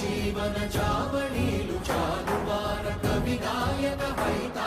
Jeevan చావణీలు చాలువార Kavi గాయక Haitha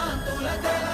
canto, la tela.